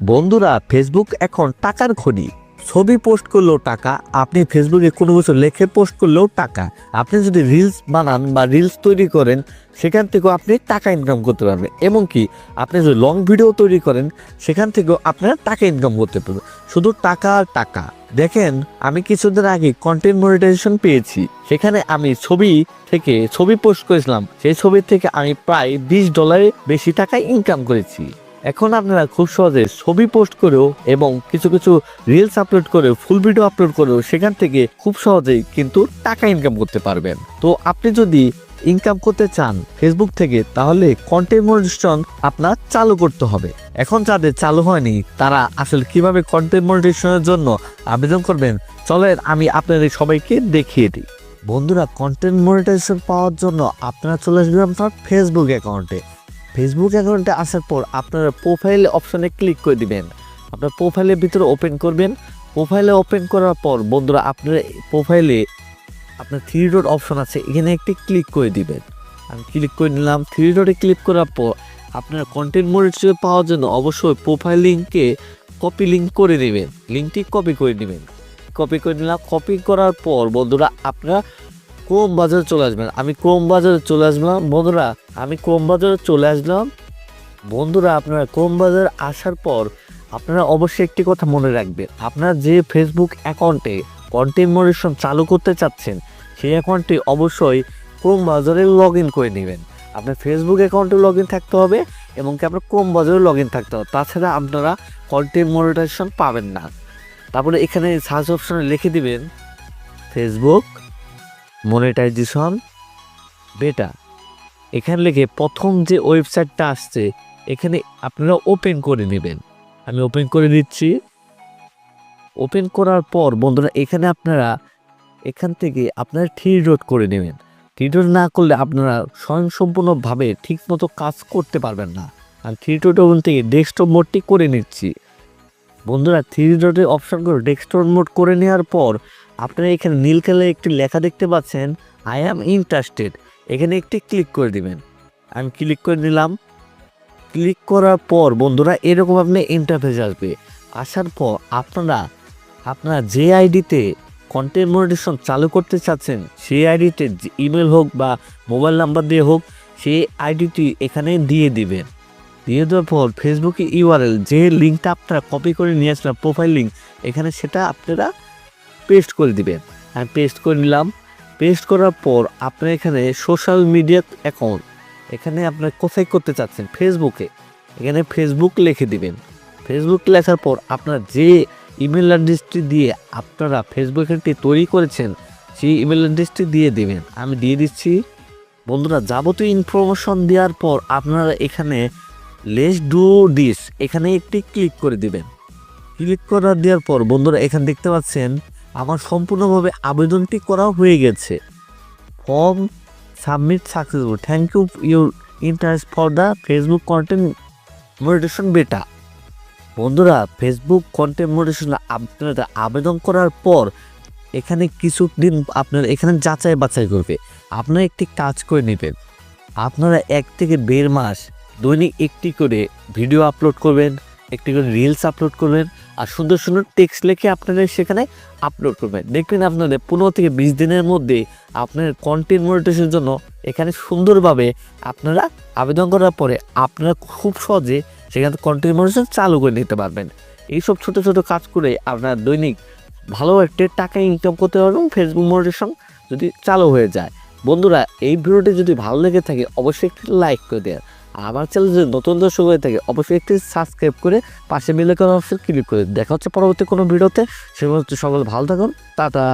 বন্ধুরা ফেসবুক এখন টাকার খনি। ছবি পোস্ট করলেও টাকা, আপনি ফেসবুকে কোনো কিছু লেখে পোস্ট করলেও টাকা। আপনি যদি রিলস বানান বা রিলস তৈরি করেন, সেখান থেকেও আপনি টাকা ইনকাম করতে পারবেন। এমনকি আপনি যদি লং ভিডিও তৈরি করেন, সেখান থেকেও আপনারা টাকা ইনকাম করতে পারবেন। শুধু টাকা আর টাকা। দেখেন, আমি কিছুদিন আগে কন্টেন্ট মনিটাইজেশন পেয়েছি। সেখানে আমি ছবি থেকে ছবি পোস্ট করেছিলাম। সেই ছবি থেকে আমি প্রায় বিশ ডলারের বেশি টাকা ইনকাম করেছি। এখন আপনারা খুব সহজে ছবি পোস্ট করেও এবং কিছু কিছু রিলস আপলোড করেও ফুল ভিডিও আপলোড করেও সেখান থেকে খুব সহজেই কিন্তু টাকা ইনকাম করতে পারবেন। তো আপনি যদি ইনকাম করতে চান ফেসবুক থেকে, তাহলে কন্টেন্ট মনিটাইজেশন আপনার চালু করতে হবে। এখন যাদের চালু হয়নি, তারা আসলে কীভাবে কন্টেন্ট মনিটাইজেশনের জন্য আবেদন করবেন, চলেন আমি আপনাদের সবাইকে দেখিয়ে দিই। বন্ধুরা কন্টেন্ট মনিটাইজেশন পাওয়ার জন্য আপনারা চলে আসবেন আপনার ফেসবুক অ্যাকাউন্টে ফেসবুক অ্যাকাউন্টে আসার পর আপনারা প্রোফাইল অপশনে ক্লিক করে দিবেন। আপনার প্রোফাইলের ভিতরে ওপেন করবেন। প্রোফাইলে ওপেন করার পর বন্ধুরা, আপনার প্রোফাইলে আপনার থ্রি ডট অপশন আছে। এখানে একটি ক্লিক করে দিবেন। আমি ক্লিক করে নিলাম। থ্রি ডটে ক্লিক করার পর আপনার কন্টেন্ট মনিটর পাওয়ার জন্য অবশ্যই প্রোফাইল লিঙ্কে কপি লিঙ্ক করে নেবেন। লিঙ্কটি কপি করে নেবেন। কপি করে নিলাম। কপি করার পর বন্ধুরা, আপনারা ক্রোম বাজারে চলে আসবেন? আমি ক্রোম বাজারে চলে আসলাম? বন্ধুরা, আমি ক্রোম বাজারে চলে আসলাম? বন্ধুরা, আপনারা ক্রোম বাজারে আসার পর আপনারা অবশ্যই একটি কথা মনে রাখবেন। আপনারা যে ফেসবুক অ্যাকাউন্টে কন্টেন্ট মনিটেশন চালু করতে চাচ্ছেন, সেই অ্যাকাউন্টটি অবশ্যই ক্রোম বাজারে লগ ইন করে নেবেন। আপনার ফেসবুক অ্যাকাউন্টে লগ ইন থাকতে হবে এবং কি আপনার ক্রোম বাজারে লগ ইন থাকতে হবে। তাছাড়া আপনারা কন্টেন্ট মনিটাইজেশন পাবেন না। তারপরে এখানে সার্চ অপশনে লিখে দিবেন ফেসবুক মনিটাইজেশন বেটা এখানে লিখে প্রথম যে ওয়েবসাইটটা আসছে, এখানে আপনারা ওপেন করে নেবেন। আমি ওপেন করে দিচ্ছি। ওপেন করার পর, বন্ধুরা, এখানে আপনারা, এখান থেকে আপনারা থ্রি ডট করে নেবেন। থ্রি ডট না করলে আপনারা স্বয়ংসম্পূর্ণভাবে ঠিকমতো কাজ করতে পারবেন না। আর থ্রি ডট ওপেন থেকে ডেস্কটপ মোডটি করে নিচ্ছি। বন্ধুরা থ্রি ডটের অপশন করে ডেস্কটপ মোড করে নেওয়ার পর আপনারা এখানে নীল কালার একটি লেখা দেখতে পাচ্ছেন আই অ্যাম ইন্টারেস্টেড এখানে একটি ক্লিক করে দিবেন। আমি ক্লিক করে নিলাম। ক্লিক করার পর বন্ধুরা, এরকম আপনি ইন্টারফেস আসবে। আসার পর আপনারা আপনারা যে আইডিতে কন্টেন্ট মনিটেশন চালু করতে চাচ্ছেন, সেই আইডিতে ইমেল হোক বা মোবাইল নাম্বার দিয়ে হোক, সেই আইডিটি এখানে দিয়ে দিবেন। দিয়ে দেওয়ার পর ফেসবুকে ইউআরএল যে লিঙ্কটা আপনারা কপি করে নিয়ে আসলেন প্রোফাইল লিঙ্ক এখানে সেটা আপনারা পেস্ট করে দিবেন। আমি পেস্ট করে নিলাম। পেস্ট করার পর আপনার এখানে সোশ্যাল মিডিয়া অ্যাকাউন্ট এখানে আপনার কোথায় করতে চাচ্ছেন? ফেসবুকে এখানে ফেসবুক লিখে দিবেন। ফেসবুক লেখার পর আপনার যে ইমেল অ্যাড্রেসটি দিয়ে আপনারা ফেসবুকটি তৈরি করেছেন, সেই ইমেল অ্যাড্রেসটি দিয়ে দেবেন। আমি দিয়ে দিচ্ছি। বন্ধুরা, যাবতীয় ইনফরমেশন দেওয়ার পর আপনারা এখানে লেস ডু দিস এখানে একটি ক্লিক করে দিবেন। ক্লিক করা দেওয়ার পর বন্ধুরা এখানে দেখতে পাচ্ছেন, আমার সম্পূর্ণভাবে আবেদনটি করা হয়ে গেছে। Form submit successful thank you your interest for the Facebook content monetization beta বন্ধুরা ফেসবুক কন্টেন্ট মনিটেশন আপনারা আবেদন করার পর এখানে কিছু দিন আপনার এখানে যাচাই বাছাই করবে। আপনারা একটি কাজ করে নেবেন। আপনারা এক থেকে দেড় মাস দৈনিক একটি করে ভিডিও আপলোড করবেন, একটি করে রিলস আপলোড করবেন, আর সুন্দর সুন্দর টেক্সট লিখে আপনারা সেখানে আপলোড করবেন। দেখবেন আপনাদের পনেরো থেকে বিশ দিনের মধ্যে আপনার কন্টেন্ট মনিটেশনের জন্য এখানে সুন্দরভাবে আপনারা আবেদন করার পরে আপনারা খুব সহজে সেখানে কন্টেন্ট মনিটেশন চালু করে নিতে পারবেন। এইসব ছোট ছোট কাজ করে আপনারা দৈনিক ভালো একটা টাকা ইনকাম করতে পারবেন ফেসবুক মনিটেশন যদি চালু হয়ে যায়। বন্ধুরা, এই ভিডিওটি যদি ভালো লেগে থাকে, অবশ্যই একটি লাইক করে দেন। আমার চ্যানেল যদি নতুন দর্শক হয়ে থাকে, অবশ্যই একটি সাবস্ক্রাইব করে পাশে মিলে কোনো অপশন ক্লিক করে দেখা হচ্ছে পরবর্তী কোনো ভিডিওতে। সে সকল ভালো থাকুন, টাটা।